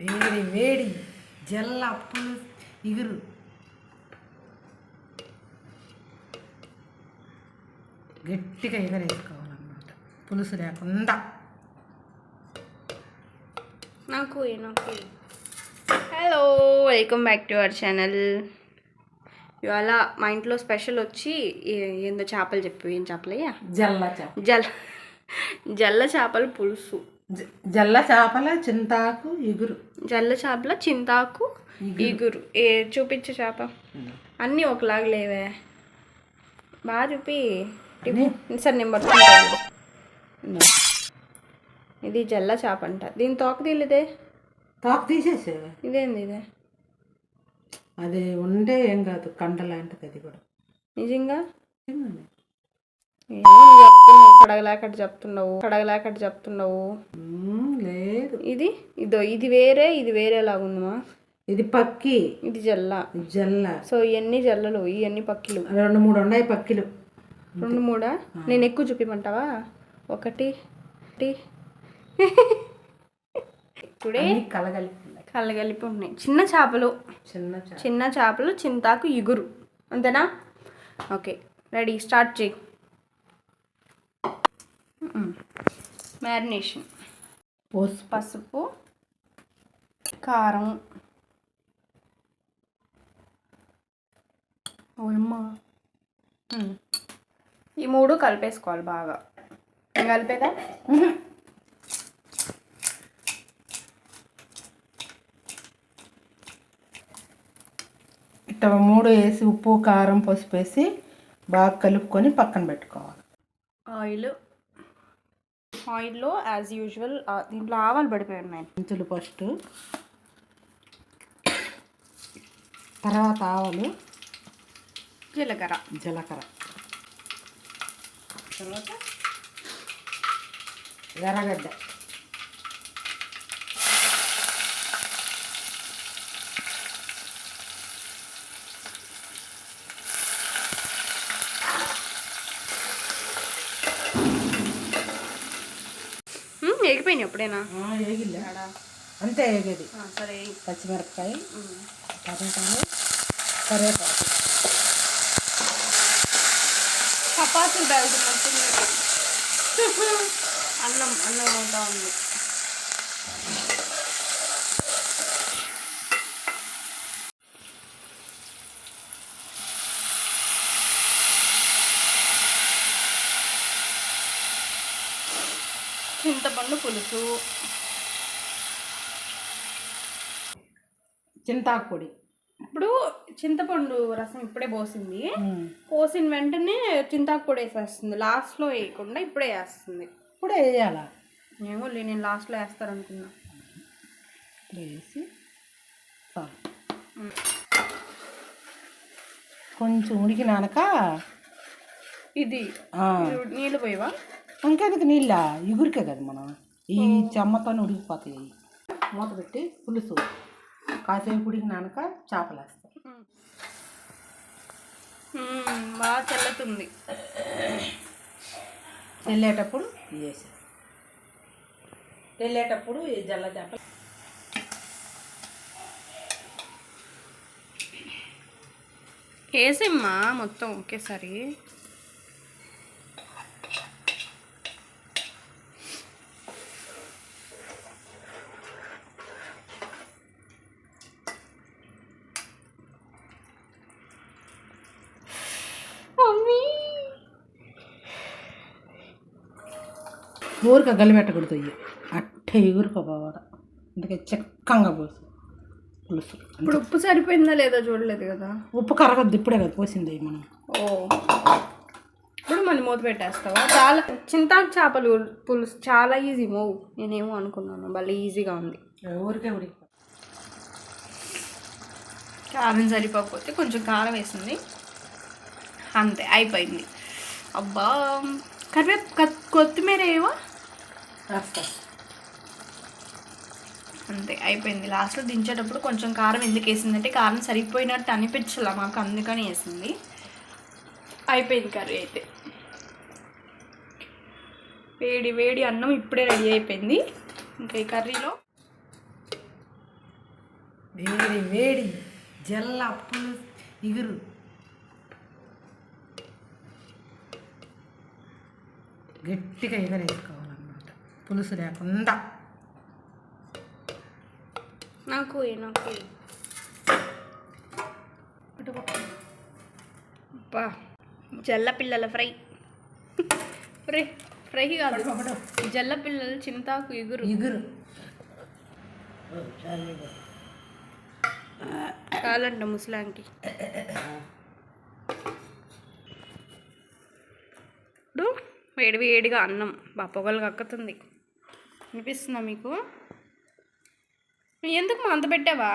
వేడి వేడి జల్ల పులుసు ఇగురు. గట్టిగా ఎగరేసుకోవాలన్నమాట. పులుసు లేకుండా. నాకు నాకు hello welcome back to our channel ఇవాళ మా ఇంట్లో స్పెషల్ వచ్చి ఏందో చేపలు చెప్పు ఏం చేపలయ్యా? జల్ల చేప. జల్ జల్ల చేపల పులుసు. జల్ల చేపల చింతాకు ఇగురు. జల్ల చేపల చింతాకు ఇగురు. ఏ చూపించే చేప. అన్నీ ఒకలాగా లేవే. బాగా చూపి. సరే నేను పట్టుకుంటాను. ఇదిగో. ఇది జల్ల చేప అంట. దీని తోక తీలేదే. తాకు తీసేసే. ఇదేంది ఇదే? అది ఉండే ఏం కాదు. కండ లాంటిది అది కూడా. నిజంగా? ఏమో నువ్వు చెప్తున్నావు కడగలేకటి చెప్తున్నావు కడగలేకటి చెప్తున్నావు. లేదు. ఇది? ఇదో ఇది వేరే ఇది వేరేలాగా ఉందమ్మా. ఇది పక్కి. ఇది జల్ల. జల్ల. సో ఇవన్నీ జల్లలు ఇవన్నీ పక్కిలు. రెండు మూడు ఉన్నాయి పక్కిలు. రెండు మూడా? నేను ఎక్కువ చూపిమంటావా? ఒకటి ఇప్పుడే అన్నీ కలగలిపి ఉన్నాయి. చిన్న చేపలు. చిన్న చిన్న చేపలు చింతాకు ఇగురు. అంతేనా? Okay ready. స్టార్ట్ చేయి. మ్యారినేషన్ పోసు. పసుపు కారం. ఈ మూడు కలిపేసుకోవాలి బాగా. కలిపేదా? ఇట్ట మూడు వేసి ఉప్పు కారం పసుపు వేసి బాగా కలుపుకొని పక్కన పెట్టుకోవాలి. ఆయిల్. ఆయిల్లో యాజ్ యూజువల్ దీంట్లో ఆవాలు పడిపోయి ఉన్నాయి. మెంతులు ఫస్ట్ తర్వాత ఆవలు. జీలకర్ర. జీలకర్ర. తర్వాత ఎర్రగడ్డ. ఉమ్, ఎగిపోయినాయి ఎప్పుడైనా ఆ, ఏగిల్లా ఆడా. అంతే ఏగేది ఆ, సరే పచ్చిమిరపకాయ ఉమ్. టమాటాలు కరివేపాకు చపాతీలు బెళ్తున్నట్టుంది అన్నం అన్నం అవుతా ఉంది చింతపండు పులుసు. చింతాకు పొడి ఇప్పుడు చింతపండు రసం ఇప్పుడే పోసింది. పోసిన వెంటనే చింతాకు పొడి వేసేస్తుంది. లాస్ట్లో వేయకుండా ఇప్పుడే వేస్తుంది. ఇప్పుడే వేయాలా? ఏమో లే నేను లాస్ట్లో వేస్తారనుకున్నా. వేసి చాలు కొంచెం ఉడికినాక ఇది నీళ్ళు పోయివా? ఇంకెందుకు నీళ్ళ? ఇగురికే కదా మనం. ఈ చెమ్మతో ఉడికిపోతాయి మూత పెట్టి పులుసు. కాసేపు ఉడికినాక చేపలు వేస్తాం బాగా చల్లుతుంది. వెళ్ళేటప్పుడు వేసి. వెళ్ళేటప్పుడు ఈ జల్ల చేపలు వేసేమ్మా మొత్తం ఒకేసారి. ఊరిక గలిపెట్టకూడదు ఇవి అట్టే ఎగురుకోపోవాలి అందుకే చిక్కంగా పోసు. పులుసు. ఇప్పుడు ఉప్పు సరిపోయిందా లేదా చూడలేదు కదా? ఉప్పు కరగద్దు ఇప్పుడే కదా పోసింది మనం. ఓ. ఇప్పుడు మళ్ళీ మూత పెట్టేస్తావా? చాలా చింతాకు చేపలు పులుసు చాలా ఈజీ మూవ్ నేనేమో అనుకున్నాను భలే ఈజీగా ఉంది. ఊరికే ఉడికి. కారం సరిపోకపోతే కొంచెం కారం వేసింది. అంతే అయిపోయింది. అబ్బా. కరివే కత్- కొత్తిమీర ఏవో అంతే అయిపోయింది. లాస్ట్లో దించేటప్పుడు కొంచెం కారం ఎందుకు వేసిందంటే కారం సరిపోయినట్టు అనిపించలే మాకు అందుకని వేసింది. అయిపోయింది కర్రీ అయితే. వేడి వేడి అన్నం ఇప్పుడే రెడీ అయిపోయింది. ఇంకా ఈ కర్రీలో వేడి వేడి జల్ల పులుసు ఇగురు. గట్టిగా ఎగరేసుకోవాలన్నమాట పులుసు లేకుండా. నాకు నాకు. అబ్బా జల్ల పిల్లల ఫ్రై. ఫ్రై ఫ్రై కాదు. జల్ల పిల్లలు చింతాకు ఇగురు. ఇగురు. కాలంట ముసలాంకి వేడి వేడిగా అన్నం. బా పొగలు కక్కుతుంది. అనిపిస్తుందా మీకు? ఎందుకు మా అంత పెట్టావా?